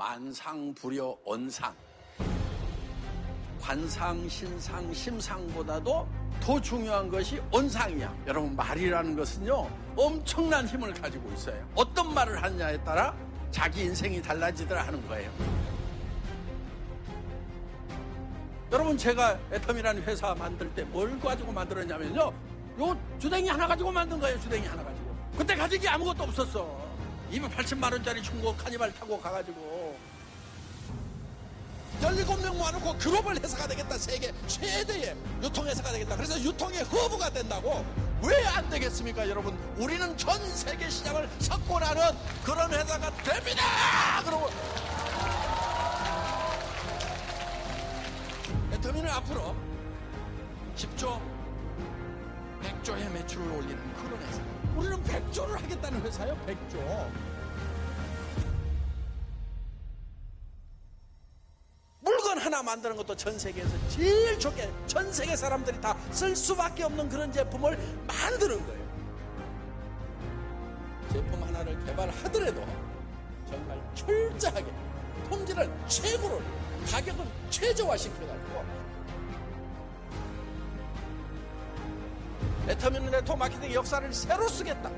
만상, 불여, 언상. 관상, 신상, 심상보다도 더 중요한 것이 언상이야. 여러분, 말이라는 것은요, 엄청난 힘을 가지고 있어요. 어떤 말을 하느냐에 따라 자기 인생이 달라지더라 하는 거예요. 여러분, 제가 애텀이라는 회사 만들 때 뭘 가지고 만들었냐면요, 요 주댕이 하나 가지고 만든 거예요, 주댕이 하나 가지고. 그때 가진 게 아무것도 없었어. 280만원짜리 중고 카니발 타고 가가지고. 17명 모아놓고 글로벌 회사가 되겠다. 세계 최대의 유통회사가 되겠다. 그래서 유통의 허브가 된다고. 왜 안 되겠습니까, 여러분? 우리는 전 세계 시장을 석권하는 그런 회사가 됩니다! 그러고. 애터미는 앞으로 10조, 100조의 매출을 올리는 그런 회사. 우리는 100조를 하겠다는 회사요, 100조. 물건 하나 만드는 것도 전 세계에서 제일 좋게 전 세계 사람들이 다 쓸 수밖에 없는 그런 제품을 만드는 거예요. 제품 하나를 개발하더라도 정말 철저하게 품질은 최고로 가격은 최저화 시켜가지고 애터미는 네트워크 마케팅 역사를 새로 쓰겠다.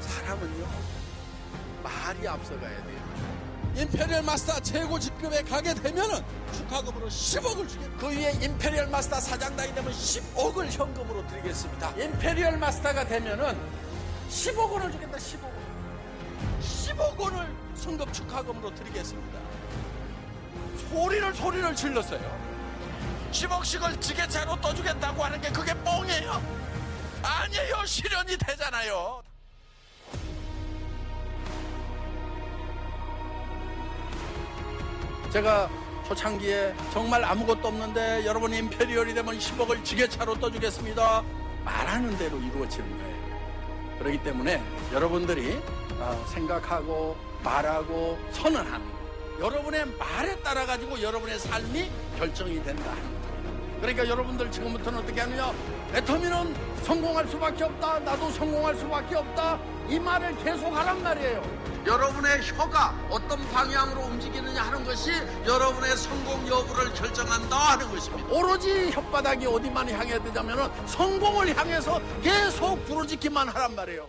사람은요 말이 앞서가야 돼요. 임페리얼 마스터 최고 직급에 가게 되면은 축하금으로 10억을 주겠다. 그 위에 임페리얼 마스터 사장당이 되면 10억을 현금으로 드리겠습니다. 임페리얼 마스터가 되면은 10억 원을 주겠다. 10억 원. 10억 원을 성급 축하금으로 드리겠습니다. 소리를 소리를 질렀어요. 10억씩을 지게차로 떠주겠다고 하는 게 그게 뻥이에요. 아니에요. 실현이 되잖아요. 제가 초창기에 정말 아무것도 없는데 여러분 임페리얼이 되면 10억을 지게차로 떠주겠습니다. 말하는 대로 이루어지는 거예요. 그렇기 때문에 여러분들이 어, 생각하고 말하고 선언하는 거. 여러분의 말에 따라 가지고 여러분의 삶이 결정이 된다 하는 거예요. 그러니까 여러분들 지금부터는 어떻게 하느냐? 애터미는 성공할 수밖에 없다. 나도 성공할 수밖에 없다. 이 말을 계속 하란 말이에요. 여러분의 혀가 어떤 방향으로 움직이느냐 하는 것이 여러분의 성공 여부를 결정한다 하는 것입니다. 오로지 혓바닥이 어디만 향해야 되냐면 성공을 향해서 계속 부르짖기만 하란 말이에요.